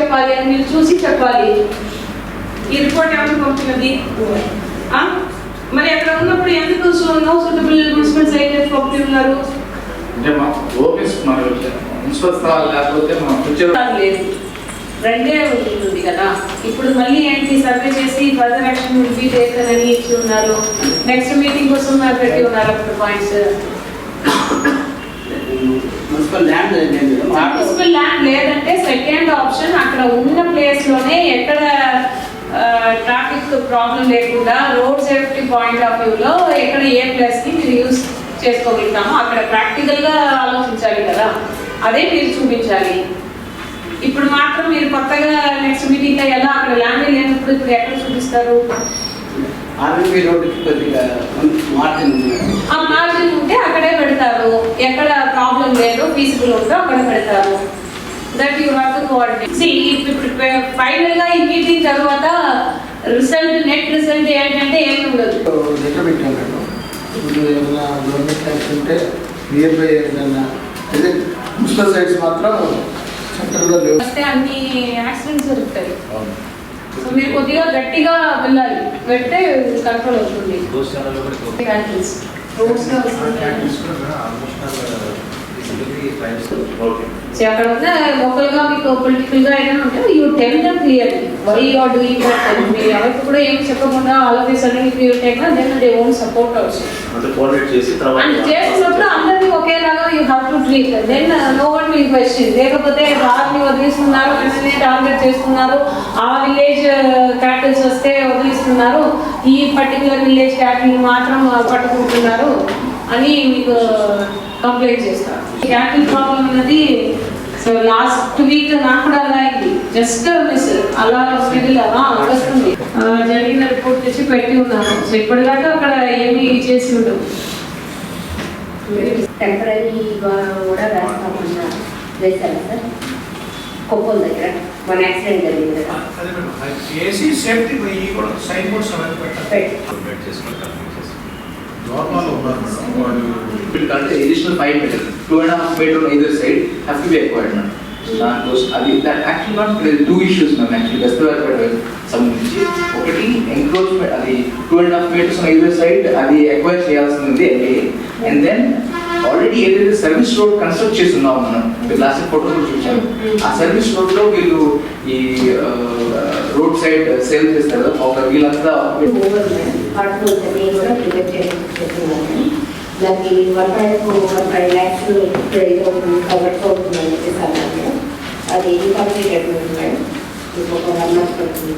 చెప్పాలి అని మీరు చూసి చెప్పాలి. ఈ రిపోర్ట్ ఎవరు పంపినది? ఆ? మరి అక్కడ ఉన్నప్పుడు ఎందుకు నో సూటబుల్ మున్సిపల్ సైట్ పంపి ఉన్నారు? అంటే మా ఓపెన్స్ మన మున్సిపల్ లేకపోతే మన ఫ్యూచర్ లేదు. రెండే ఉంటుంది కదా. ఇప్పుడు మళ్ళీ ఏంటి? సర్వే చేసి further action will be taken అని ఇచ్చి ఉన్నారు. నెక్స్ట్ మీటింగ్ కోసం మరి పెట్టి ఉన్నారు అప్పుడు పాయింట్స్ మున్సిపల్ ల్యాండ్ లేదు. మున్సిపల్ ల్యాండ్ లేదంటే సెకండ్ ఆప్షన్ అక్కడ ఉన్న ప్లేస్లోనే ఎక్కడ ట్రాఫిక్ ప్రాబ్లం లేకుండా రోడ్ సేఫ్టీ పాయింట్ ఆఫ్ వ్యూలో ఎక్కడ ఏ ప్లేస్ని మీరు యూస్ చేసుకోగలుగుతామో అక్కడ ప్రాక్టికల్గా ఆలోచించాలి కదా. అదే మీరు చూపించాలి. ఇప్పుడు మాత్రం మీరు కొత్తగా నెక్స్ట్ మీటింగ్లో ఎలా అక్కడ ల్యాండ్ లేనప్పుడు ఇప్పుడు ఎక్కడ చూపిస్తారు? రోడ్డుకి కొద్దిగా మార్జిన్. ఆ మార్జిన్ ఉంటే అక్కడే పెడతారు. ఎక్కడ ప్రాబ్లం లేదు ఫీజిబుల్ ఉందో అక్కడ పెడతారు. That you have to coordinate see ఇప్పుడు ఫైనల్గా ఈ మీటింగ్ తర్వాత రిజల్ట్ నెట్ రిజల్ట్ ఏంటంటే ఏమి ఉండదు. లెటర్ పెట్టాం మేడం ఇప్పుడు ఏమైనా గవర్నమెంట్ ట్యాక్స్ ఉంటే నియర్ బై ఏదైనా అదే మున్సిపల్ సైట్స్ మాత్రం సెంటర్లో లేవు. వస్తే అన్ని యాక్సిడెంట్స్ జరుగుతాయి. సో మీరు కొద్దిగా గట్టిగా వెళ్ళాలి. వెళ్తే కంట్రోల్ అవుతుంది. వస్తుంది. ఓకే సో అక్కడ ఉన్న లోకల్గా మీకు పొలిటికల్గా ఏదైనా ఉంటే you tell them clear why you are doing that అని మీరు ఎవరికి కూడా ఏం చెప్పకుండా ఆల్ ఆఫ్ దిస్ అని you take then they own support తర్వాత అండ్ చేస్తున్నప్పుడు అందరినీ ఒకేలాగా you have to treat then no one will question లేకపోతే రాత్రి వదిలిస్తున్నారు వెంటనే టార్గెట్ చేస్తున్నారు. ఆ విలేజ్ క్యాపిటల్స్ వస్తే వదిలిస్తున్నారు. ఈ పర్టికులర్ విలేజ్ క్యాపిటల్ మాత్రం పట్టుకుంటున్నారు. అని మీకు కంప్లైంట్ చేస్తారు క్యాపిటల్ ప్రాబ్లం అనేది సో లాస్ట్ వీక్ నాకు కూడా అలా అయింది. జస్ట్ మిస్ అలా మిడిల్ అలా వస్తుంది జరిగిన రిపోర్ట్ తెచ్చి పెట్టి ఉన్నాను. సో ఇప్పటిదాకా అక్కడ ఏమీ చేసి ఉండవు. టెంపరీగా కూడా రాస్తామన్నా వేశారా సార్? కొప్పల్ దగ్గర మన యాక్సిడెంట్ జరిగింది కదా. అదే మేడం. ఏసీ సేఫ్టీ ఈ కూడా సైన్ బోర్డ్స్ అవన్నీ పెట్టాలి పెట్ కోఆర్డినేట్ చేసుకొని కంప్లీట్ చేసి నార్మల్ ఉన్నారు మేడం. వాళ్ళు అంటే additional five metre two and half metre either side have to be acquired madam దాంట్లో అది that actual not two issues ma'am actually best సంబంధించి. ఒకటి ఎంక్రోచ్మెంట్ అది two and half metres either side అది acquire చేయాల్సింది and then already ఏదైతే service road construct చేసి ఉన్నాం మనం లాస్ట్ ఫోటో కూడా చూసాను ఆ సర్వీస్ రోడ్లో వీళ్ళు ఈ రోడ్ సైడ్ సేల్ చేస్తారు. ఒక వీళ్ళంతా దానికి one point one five lakhs cover అవుతుందని చెప్పేసి అది ఇన్కంప్లీట్ అయిపోయింది మేడం ఇంకొక వన్ మంత్ పడుతుంది.